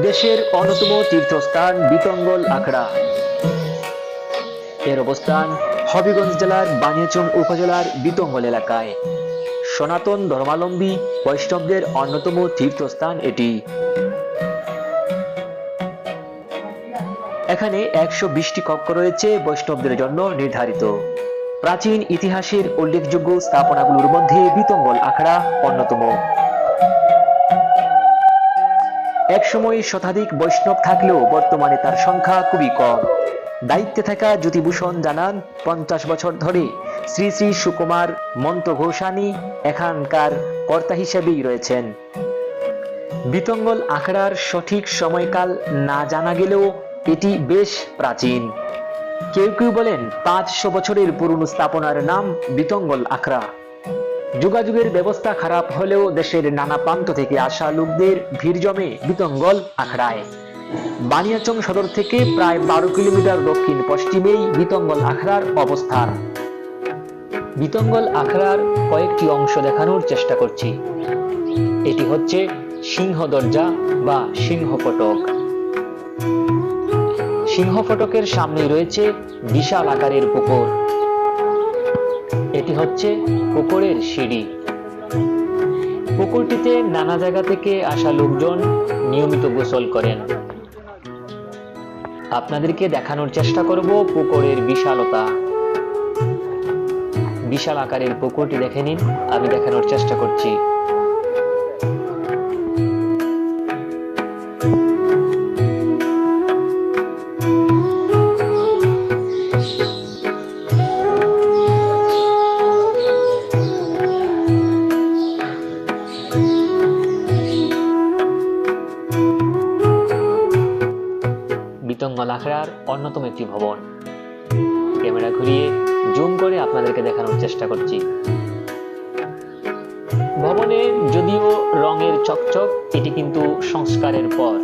দেশের অন্যতম তীর্থস্থান বিতঙ্গল আখড়া। এর অবস্থান হবিগঞ্জ জেলার বানিয়াচং উপজেলার বিতঙ্গল এলাকায়। সনাতন ধর্মাবলম্বী বৈষ্ণবদের অন্যতম তীর্থস্থান এটি। এখানে একশো বিশটি কক্ষ রয়েছে বৈষ্ণবদের জন্য নির্ধারিত। প্রাচীন ইতিহাসের উল্লেখযোগ্য স্থাপনাগুলোর মধ্যে বিতঙ্গল আখড়া অন্যতম। একসময় শতাধিক বৈষ্ণব থাকলেও বর্তমানে তার সংখ্যা খুবই কম। দায়িত্বে থাকা জ্যোতিভূষণ জানান, পঞ্চাশ বছর ধরে শ্রী শ্রী সুকুমার মন্ত ঘোষানি এখানকার কর্তা হিসেবেই রয়েছেন। বিতঙ্গল আখড়ার সঠিক সময়কাল না জানা গেলেও এটি বেশ প্রাচীন। কেউ কেউ বলেন পাঁচশো বছরের পুরনো স্থাপনার নাম বিতঙ্গল আখড়া। যোগাযোগের ব্যবস্থা খারাপ হলেও দেশের নানা প্রান্ত থেকে আসা লোকদের ভিড় জমে বিতঙ্গল আখড়ায়। বানিয়াচং সদর থেকে প্রায় বারো কিলোমিটার দক্ষিণ পশ্চিমেই বিতঙ্গল আখড়ার অবস্থান। বিতঙ্গল আখড়ার কয়েকটি অংশ দেখানোর চেষ্টা করছি। এটি হচ্ছে সিংহ দরজা বা সিংহ ফটক। সিংহ ফটকের সামনে রয়েছে বিশাল আকারের পুকুর। এটি হচ্ছে পুকুরের সিঁড়ি। পুকুরটিতে নানা জায়গা থেকে আসা লোকজন নিয়মিত গোসল করেন। আপনাদেরকে দেখানোর চেষ্টা করব পুকুরের বিশালতা। বিশাল আকারের পুকুরটি দেখে নিন, আমি দেখানোর চেষ্টা করছি। বিতঙ্গল আখড়ার অন্যতম একটি ভবন। ক্যামেরা ঘুরিয়ে জুম করে আপনাদেরকে দেখানোর চেষ্টা করছি। ভবনে যদিও রঙের চকচক, এটি কিন্তু সংস্কারের পর।